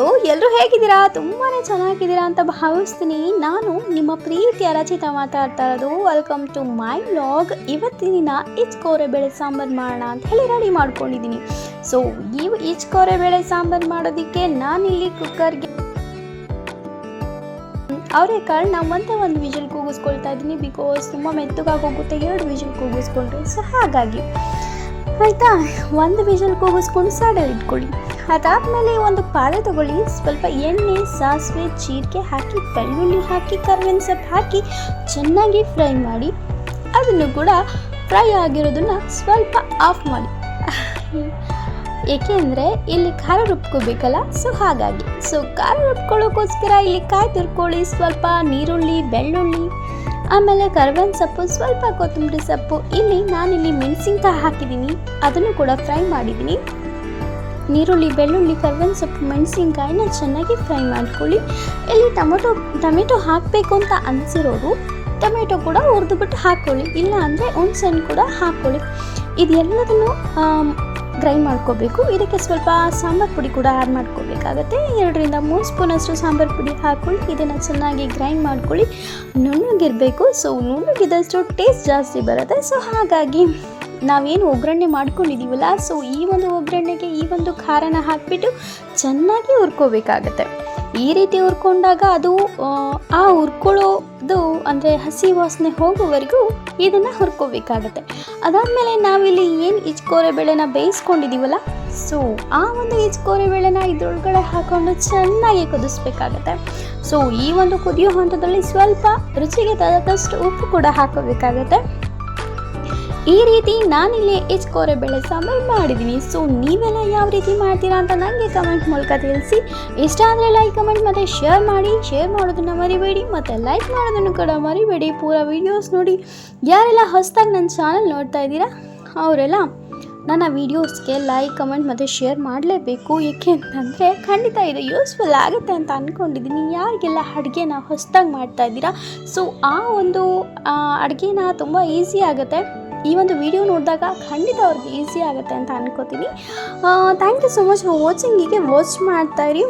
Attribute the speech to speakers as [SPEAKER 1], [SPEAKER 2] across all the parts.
[SPEAKER 1] So ಎಲ್ಲರೂ ಹೇಗಿದ್ದೀರಾ? ತುಂಬಾ ಚೆನ್ನಾಗಿದ್ದೀರಾ ಅಂತ ಭಾವಿಸ್ತೀನಿ. ನಾನು ನಿಮ್ಮ ಪ್ರೀತಿಯ ರಚಿತ ಮಾತಾಡ್ತಾ ಇರೋದು. ವೆಲ್ಕಮ್ ಟು ಮೈ ವ್ಲಾಗ್ ಇವತ್ತಿನ ದಿನ ಈಚ್ಕೋರೆ ಬೆಳೆ ಸಾಂಬಾರು ಮಾಡೋಣ ಅಂತ ಹೇಳಿ ರೆಡಿ ಮಾಡ್ಕೊಂಡಿದ್ದೀನಿ. ಸೊ ಈ ಈಚ್ಕೋರೆ ಬೇಳೆ ಸಾಂಬಾರು ಮಾಡೋದಕ್ಕೆ ನಾನಿಲ್ಲಿ ಕುಕ್ಕರ್ಗೆ ಅವರೆಕಾಳನ್ನ ಒಂದೇ ಒಂದು ವಿಜಲ್ ಕೂಗಿಸ್ಕೊಳ್ತಾ ಇದ್ದೀನಿ ಬಿಕಾಸ್ ತುಂಬ ಮೆತ್ತಗಾಗಿ ಹೋಗುತ್ತೆ. ಎರಡು ವಿಜಲ್ ಕೂಗಿಸ್ಕೊಂಡ್ರೆ ಸೊ ಹಾಗಾಗಿ. ಆಯಿತಾ? ಒಂದು ವಿಜಲ್ ಕೂಗಿಸ್ಕೊಂಡು ಸೈಡಲ್ಲಿ ಇಟ್ಕೊಳ್ಳಿ. ಅದಾದಮೇಲೆ ಒಂದು ಪಾತ್ರೆ ತಗೊಳ್ಳಿ. ಸ್ವಲ್ಪ ಎಣ್ಣೆ, ಸಾಸಿವೆ, ಜೀರಿಗೆ ಹಾಕಿ, ಬೆಳ್ಳುಳ್ಳಿ ಹಾಕಿ, ಕರ್ಬೇವಿನ ಸೊಪ್ಪು ಹಾಕಿ ಚೆನ್ನಾಗಿ ಫ್ರೈ ಮಾಡಿ, ಅದನ್ನು ಕೂಡ ಫ್ರೈ ಆಗಿರೋದನ್ನು ಸ್ವಲ್ಪ ಆಫ್ ಮಾಡಿ. ಏಕೆ ಅಂದರೆ ಇಲ್ಲಿ ಖಾರ ರುಬ್ಕೋಬೇಕಲ್ಲ, ಸೊ ಹಾಗಾಗಿ. ಸೊ ಖಾರ ರುಬ್ಕೊಳ್ಳೋಕ್ಕೋಸ್ಕರ ಇಲ್ಲಿ ಕಾಯಿ ತುರ್ಕೊಳ್ಳಿ, ಸ್ವಲ್ಪ ನೀರುಳ್ಳಿ, ಬೆಳ್ಳುಳ್ಳಿ, ಆಮೇಲೆ ಕರ್ಬೇವಿನ ಸೊಪ್ಪು, ಸ್ವಲ್ಪ ಕೊತ್ತಂಬರಿ ಸೊಪ್ಪು. ಇಲ್ಲಿ ನಾನಿಲ್ಲಿ ಮೆಣಸಿನ್ಕಾಯಿ ಹಾಕಿದ್ದೀನಿ. ಅದನ್ನು ಕೂಡ ಫ್ರೈ ಮಾಡಿದ್ದೀನಿ. ನೀರುಳ್ಳಿ, ಬೆಳ್ಳುಳ್ಳಿ ಕರ್ಬೇವಿನ ಸೊಪ್ಪು ಮೆಣಸಿನ್ಕಾಯಿನ ಚೆನ್ನಾಗಿ ಫ್ರೈ ಮಾಡ್ಕೊಳ್ಳಿ. ಇಲ್ಲಿ ಟೊಮೆಟೊ ಟೊಮೆಟೊ ಹಾಕಬೇಕು ಅಂತ ಅನಿಸಿರೋರು ಟೊಮೆಟೊ ಕೂಡ ಹುರಿದುಬಿಟ್ಟು ಹಾಕ್ಕೊಳ್ಳಿ. ಇಲ್ಲ ಅಂದರೆ ಹುಣ್ಸೆಹಣ್ಣು ಕೂಡ ಹಾಕ್ಕೊಳ್ಳಿ. ಇದೆಲ್ಲದನ್ನು ಗ್ರೈಂಡ್ ಮಾಡ್ಕೋಬೇಕು. ಇದಕ್ಕೆ ಸ್ವಲ್ಪ ಸಾಂಬಾರು ಪುಡಿ ಕೂಡ ಆ್ಯಡ್ ಮಾಡ್ಕೋಬೇಕಾಗತ್ತೆ. ಎರಡರಿಂದ ಮೂರು ಸ್ಪೂನಷ್ಟು ಸಾಂಬಾರು ಪುಡಿ ಹಾಕ್ಕೊಳ್ಳಿ ಇದನ್ನು ಚೆನ್ನಾಗಿ ಗ್ರೈಂಡ್ ಮಾಡ್ಕೊಳ್ಳಿ. ನುಣ್ಣಗಿರಬೇಕು. ಸೊ ನುಣ್ಣಗಿದ್ದಷ್ಟು ಟೇಸ್ಟ್ ಜಾಸ್ತಿ ಬರುತ್ತೆ. ಸೊ, ಹಾಗಾಗಿ ನಾವೇನು ಒಗ್ಗರಣೆ ಮಾಡ್ಕೊಂಡಿದ್ದೀವಲ್ಲ ಸೊ ಈ ಒಂದು ಒಗ್ಗರಣೆಗೆ ಈ ಒಂದು ಖಾರನ ಹಾಕಿಬಿಟ್ಟು ಚೆನ್ನಾಗಿ ಹುರ್ಕೋಬೇಕಾಗತ್ತೆ. ಈ ರೀತಿ ಹುರ್ಕೊಂಡಾಗ ಅದು, ಆ ಹುರ್ಕೊಳ್ಳೋದು ಅಂದರೆ ಹಸಿ ವಾಸನೆ ಹೋಗುವವರೆಗೂ ಇದನ್ನು ಹುರ್ಕೋಬೇಕಾಗತ್ತೆ. ಅದಾದಮೇಲೆ ನಾವಿಲ್ಲಿ ಏನು ಇಚ್ಕೋರೆ ಬೇಳೆನ ಬೇಯಿಸ್ಕೊಂಡಿದ್ದೀವಲ್ಲ ಸೊ ಆ ಒಂದು ಇಚ್ಕೋರೆ ಬೇಳೆನ ಇದ್ರೊಳಗಡೆ ಹಾಕೊಂಡು ಚೆನ್ನಾಗಿ ಕುದಿಸ್ಬೇಕಾಗತ್ತೆ. ಸೊ ಈ ಒಂದು ಕುದಿಯೋ ಹಂತದಲ್ಲಿ ಸ್ವಲ್ಪ ರುಚಿಗೆ ತಕ್ಕಷ್ಟು ಉಪ್ಪು ಕೂಡ ಹಾಕೋಬೇಕಾಗತ್ತೆ. ಈ ರೀತಿ ನಾನಿಲ್ಲಿ ಇಚ್ಕೋರೆ ಬೇಳೆ ಸಾಂಬಾರು ಮಾಡಿದ್ದೀನಿ ಸೊ ನೀವೆಲ್ಲ ಯಾವ ರೀತಿ ಮಾಡ್ತೀರಾ ಅಂತ ನನಗೆ ಕಮೆಂಟ್ ಮೂಲಕ ತಿಳಿಸಿ. ಇಷ್ಟ ಆದರೆ ಲೈಕ್ ಕಮೆಂಟ್ ಮತ್ತು ಶೇರ್ ಮಾಡಿ. ಶೇರ್ ಮಾಡೋದನ್ನು ಮರಿಬೇಡಿ. ಮತ್ತು ಲೈಕ್ ಮಾಡೋದನ್ನು ಕೂಡ ಮರಿಬೇಡಿ. ಪೂರ ವೀಡಿಯೋಸ್ ನೋಡಿ. ಯಾರೆಲ್ಲ ಹೊಸದಾಗಿ ನನ್ನ ಚಾನಲ್ ನೋಡ್ತಾ ಇದ್ದೀರಾ, ಅವರೆಲ್ಲ ನನ್ನ ವೀಡಿಯೋಸ್ಗೆ ಲೈಕ್ ಕಮೆಂಟ್ ಮತ್ತು ಶೇರ್ ಮಾಡಲೇಬೇಕು. ಏಕೆ ಅಂತಂದರೆ ಖಂಡಿತ ಇದು ಯೂಸ್ಫುಲ್ ಆಗುತ್ತೆ ಅಂತ ಅಂದ್ಕೊಂಡಿದ್ದೀನಿ ಯಾರಿಗೆಲ್ಲ ಅಡುಗೆನ ಹೊಸದಾಗಿ ಮಾಡ್ತಾ ಇದ್ದೀರಾ ಸೊ ಆ ಒಂದು ಅಡುಗೆನ ತುಂಬ ಈಸಿ ಆಗುತ್ತೆ. ಈ ಒಂದು ವಿಡಿಯೋ ನೋಡಿದಾಗ ಖಂಡಿತ ಅವ್ರಿಗೆ ಈಸಿ ಆಗುತ್ತೆ ಅಂತ ಅನ್ಕೋತೀನಿ. Thank you so much for watching ಹೀಗೆ ವಾಚ್ ಮಾಡ್ತಾಯಿರಿ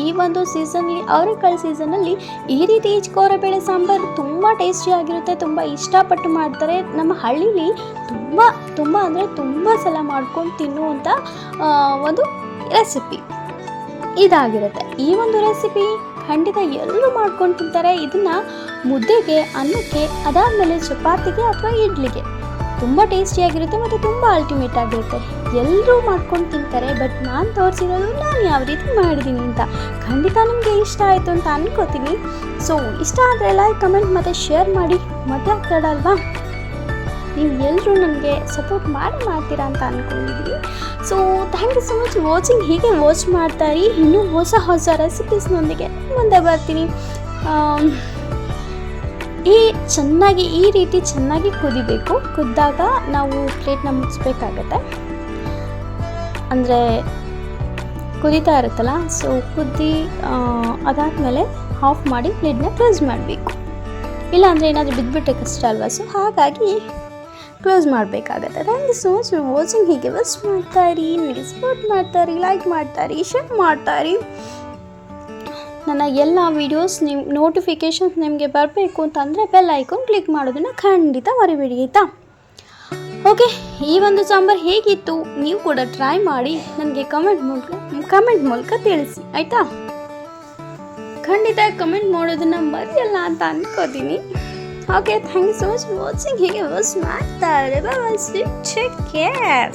[SPEAKER 1] ಈ ಒಂದು ಸೀಸನ್ಲಿ ಅವರೆಕಾಳು ಸೀಸನಲ್ಲಿ ಈ ರೀತಿ ಬೇಳೆ ಸಾಂಬಾರು ತುಂಬ ಟೇಸ್ಟಿಯಾಗಿರುತ್ತೆ ತುಂಬ ಇಷ್ಟಪಟ್ಟು ಮಾಡ್ತಾರೆ. ನಮ್ಮ ಹಳ್ಳೀಲಿ ತುಂಬ ತುಂಬ ಅಂದರೆ ತುಂಬ ಸಲ ಮಾಡ್ಕೊಂಡು ತಿನ್ನುವಂಥ ಒಂದು ರೆಸಿಪಿ ಇದಾಗಿರುತ್ತೆ. ಈ ಒಂದು ರೆಸಿಪಿ ಖಂಡಿತ ಎಲ್ಲರೂ ಮಾಡ್ಕೊಂಡು ತಿಂತಾರೆ. ಇದನ್ನು ಮುದ್ದೆಗೆ, ಅನ್ನಕ್ಕೆ, ಅದಾದಮೇಲೆ ಚಪಾತಿಗೆ ಅಥವಾ ಇಡ್ಲಿಗೆ. ತುಂಬ ಟೇಸ್ಟಿಯಾಗಿರುತ್ತೆ ಮತ್ತು ತುಂಬ ಅಲ್ಟಿಮೇಟ್ ಆಗಿರುತ್ತೆ. ಎಲ್ಲರೂ ಮಾಡ್ಕೊಂಡು ತಿಂತಾರೆ ಬಟ್ ನಾನು ತೋರಿಸಿರೋದು ನಾನು ಯಾವ ರೀತಿ ಮಾಡಿದ್ದೀನಿ ಅಂತ. ಖಂಡಿತ ನಿಮಗೆ ಇಷ್ಟ ಆಯಿತು ಅಂತ ಅನ್ಕೋತೀನಿ. ಸೊ ಇಷ್ಟ ಆದರೆ ಲೈಕ್ ಕಮೆಂಟ್ ಮತ್ತು ಶೇರ್ ಮಾಡಿ. ಮತ್ತೆ ಆಗ್ತಾಡಲ್ವಾ ನೀವು ಎಲ್ಲರೂ ನನಗೆ ಸಪೋರ್ಟ್ ಮಾಡಿ ಮಾಡ್ತೀರಾ ಅಂತ ಅಂದ್ಕೊಂಡಿದ್ದೀನಿ so thank you so much watching ಹೀಗೆ ವಾಚ್ ಮಾಡ್ತಾರಿ ಇನ್ನೂ ಹೊಸ ಹೊಸ ರೆಸಿಪೀಸ್ನೊಂದಿಗೆ ಮುಂದೆ ಬರ್ತೀನಿ. ಈ ಚೆನ್ನಾಗಿ, ಈ ರೀತಿ ಚೆನ್ನಾಗಿ ಕುದಿಬೇಕು. ಕುದ್ದಾಗ ನಾವು ಪ್ಲೇಟ್ನ ಮುಚ್ಚಬೇಕಾಗತ್ತೆ. ಅಂದರೆ ಕುದೀತಾ ಇರುತ್ತಲ್ಲ ಸೊ ಕುದ್ದಿ ಅದಾದಮೇಲೆ ಆಫ್ ಮಾಡಿ ಪ್ಲೇಟ್ನ ಕ್ಲೋಸ್ ಮಾಡಬೇಕು. ಇಲ್ಲಾಂದರೆ ಏನಾದರೂ ಬಿದ್ದುಬಿಟ್ಟೆ ಕಷ್ಟ ಅಲ್ವಾ? ಸೊ ಹಾಗಾಗಿ ಕ್ಲೋಸ್ ಮಾಡಬೇಕಾಗತ್ತೆ. Thank you so much for watching ಹೀಗೆ ವಸ್ ಮಾಡ್ತಾಯಿರಿ ನನಗೆ ಸಪೋರ್ಟ್ ಮಾಡ್ತಾರೆ ಲೈಕ್ ಮಾಡ್ತಾರಿ ಶೇರ್ ಮಾಡ್ತಾರೆ. ನನ್ನ ಎಲ್ಲ ವೀಡಿಯೋಸ್ ನಿಮ್ಮ ನೋಟಿಫಿಕೇಷನ್ಸ್ ನಿಮಗೆ ಬರಬೇಕು ಅಂತಂದರೆ ಬೆಲ್ ಐಕಾನ್ ಕ್ಲಿಕ್ ಮಾಡೋದನ್ನು ಖಂಡಿತ ಮರಿಬೇಡಿ, ಆಯಿತಾ? ಓಕೆ ಈ ಒಂದು ಸಾಂಬಾರು ಹೇಗಿತ್ತು? ನೀವು ಕೂಡ ಟ್ರೈ ಮಾಡಿ, ನನಗೆ ಕಮೆಂಟ್ ಮೂಲಕ ಕಮೆಂಟ್ ಮೂಲಕ ತಿಳಿಸಿ, ಆಯಿತಾ? ಖಂಡಿತ ಕಮೆಂಟ್ ಮಾಡೋದನ್ನು ಮರೆಯಲ್ಲ ಅಂತ ಅನ್ಕೋತೀನಿ. Okay, thank you so much for watching. It was my time. Bye bye. Take care.